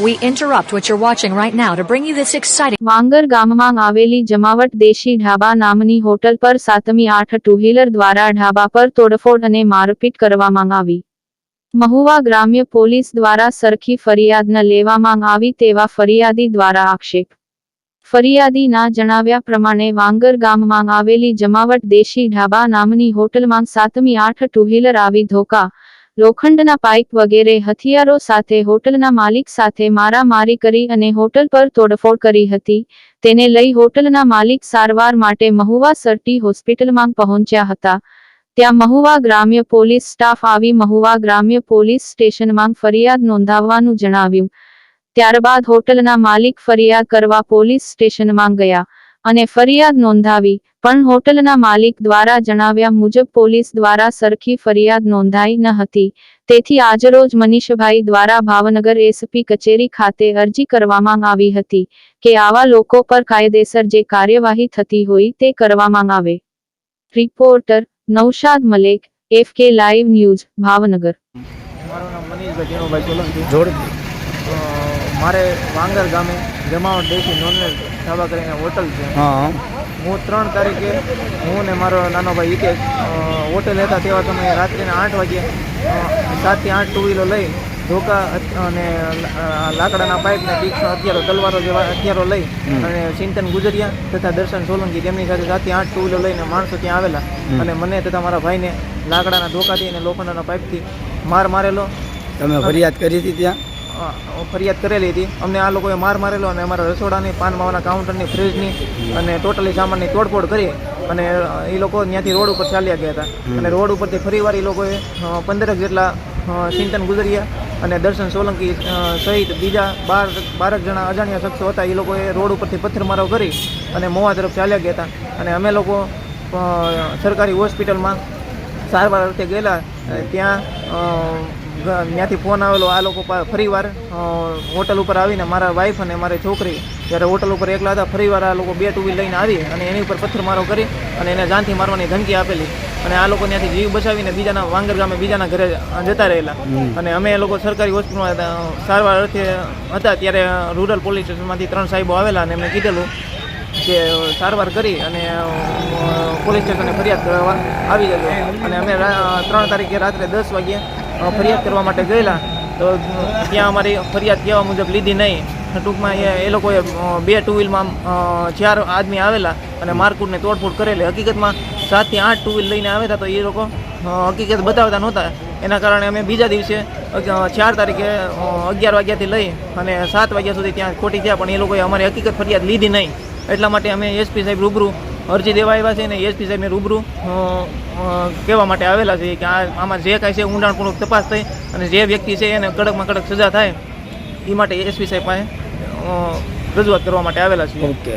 We interrupt what you're watching right now to bring you this exciting વાંગર ગામમાં આવેલી જમાવટ દેશી ઢાબા નામની હોટલ પર સાતમી આઠ ટુ દ્વારા ઢાબા પર તોડફોડ અને મારપીટ કરવામાં આવી. મહુવા ગ્રામ્ય પોલીસ દ્વારા સરખી ફરિયાદ ન લેવામાં આવી તેવા ફરિયાદી દ્વારા આક્ષેપ. ફરિયાદીના જણાવ્યા પ્રમાણે વાંગર ગામમાં આવેલી જમાવટ દેશી ઢાબા નામની હોટલમાં સાતમી આઠ ટુ વ્હીલર આવી ધોકા લોખંડના પાઇપ વગેરે હથિયારો સાથે હોટલના માલિક સાથે મારામારી કરી અને હોટલ પર તોડફોડ કરી હતી. તેને લઈ હોટલના માલિક સારવાર માટે મહુવા સરટી હોસ્પિટલમાં પહોંચ્યા હતા. ત્યાં મહુવા ગ્રામ્ય પોલીસ સ્ટાફ આવી મહુવા ગ્રામ્ય પોલીસ સ્ટેશનમાં ફરિયાદ નોંધાવવાનું જણાવ્યું. ત્યારબાદ હોટલના માલિક ફરિયાદ કરવા પોલીસ સ્ટેશનમાં ગયા. અને ફરિયાદ નોંધાવી પણ હોટલના માલિક દ્વારા જણાવ્યા મુજબ પોલીસ દ્વારા સરખી ફરિયાદ નોંધાઈ ન હતી. તેથી આજરોજ મનીષભાઈ દ્વારા ભાવનગર એસપી કચેરી ખાતે અરજી કરવામાં આવી હતી કે આવા લોકો પર કાયદેસર જે કાર્યવાહી થતી હોય તે કરવામાં આવે. Reporter Naushad Malek F K live news Bhavnagar. મારું નામ મનીષભાઈ જોડ. મારે વાંગર ગામે જમાવટ દેશી નોનવેજ ધાબા કરીને હોટલ છે. હું. ત્રણ તારીખે હું ને મારો નાનો ભાઈ અ, હોટેલ હતા તેવા સમયે રાત્રિના આઠ વાગે સાતથી આઠ ટુ વ્હીલર લઈ ધોકા અને લાકડાના પાઇપ ને તીક્ષ્ણ હથિયારો તલવારો જેવા હથિયારો લઈ અને ચિંતન ગુજરિયા તથા દર્શન સોલંકી તેમની સાથે સાતથી આઠ ટુ વ્હીલર લઈને માણસો ત્યાં આવેલા. અને મને તથા મારા ભાઈને લાકડાના ધોકાથી અને લોખંડના પાઇપથી માર મારેલો. તમે ફરિયાદ કરી હતી ત્યાં? ફરિયાદ કરેલી હતી. અમને આ લોકોએ માર મારેલો અને અમારા રસોડાની પાન માવાના કાઉન્ટરની ફ્રીજની અને ટોટલી સામાનની તોડફોડ કરી અને એ લોકો ત્યાંથી રોડ ઉપર ચાલ્યા ગયા હતા. અને રોડ ઉપરથી ફરીવાર એ લોકોએ પંદરક જેટલા ચિંતન ગુજર્યા અને દર્શન સોલંકી સહિત બીજા બાર બારક જણા અજાણ્યા શખ્સો હતા. એ લોકોએ રોડ ઉપરથી પથ્થરમારો કરી અને મોવા તરફ ચાલ્યા ગયા હતા. અને અમે લોકો સરકારી હોસ્પિટલમાં સારવાર અર્થે ગયેલા. ત્યાં ત્યાંથી ફોન આવેલો આ લોકો ફરીવાર હોટલ ઉપર આવીને મારા વાઈફ અને મારી છોકરી જ્યારે હોટલ ઉપર એકલા હતા ફરીવાર આ લોકો બે ટુ વ્હીલ લઈને આવી અને એની ઉપર પથ્થરમારો કરી અને એને જાનથી મારવાની ધમકી આપેલી. અને આ લોકો ત્યાંથી જીવ બચાવીને બીજાના વાંગર ગામે બીજાના ઘરે જતા રહેલા. અને અમે એ લોકો સરકારી હોસ્પિટલમાં સારવાર અર્થે હતા ત્યારે રૂરલ પોલીસ સ્ટેશનમાંથી ત્રણ સાહેબો આવેલા અને એમને કીધેલું કે સારવાર કરી અને પોલીસ સ્ટેશને ફરિયાદ કરવા આવી જજો અને અમે ત્રણ તારીખે રાત્રે દસ વાગ્યે ફરિયાદ કરવા માટે ગયેલા. તો ત્યાં અમારી ફરિયાદ કહેવા મુજબ લીધી નહીં. ટૂંકમાં એ એ લોકોએ બે ટુ વ્હીલમાં ચાર આદમી આવેલા અને મારકુટને તોડફોડ કરેલી. હકીકતમાં સાતથી આઠ ટુ વ્હીલ લઈને હતા તો એ લોકો હકીકત બતાવતા નહોતા. એના કારણે અમે બીજા દિવસે ચાર તારીખે અગિયાર વાગ્યાથી લઈ અને સાત વાગ્યા સુધી ત્યાં ખોટી થયા, પણ એ લોકોએ અમારી હકીકત ફરિયાદ લીધી નહીં. એટલા માટે અમે એસપી સાહેબ રૂબરૂ અરજી દેવા આવ્યા છે અને એસપી સાહેબને રૂબરૂ કહેવા માટે આવેલા છે કે આ આમાં જે કાંઈ છે ઊંડાણપૂર્વક તપાસ થઈ અને જે વ્યક્તિ છે એને કડકમાં કડક સજા થાય એ માટે એસપી સાહેબ પાસે રજૂઆત કરવા માટે આવેલા છે ઓકે.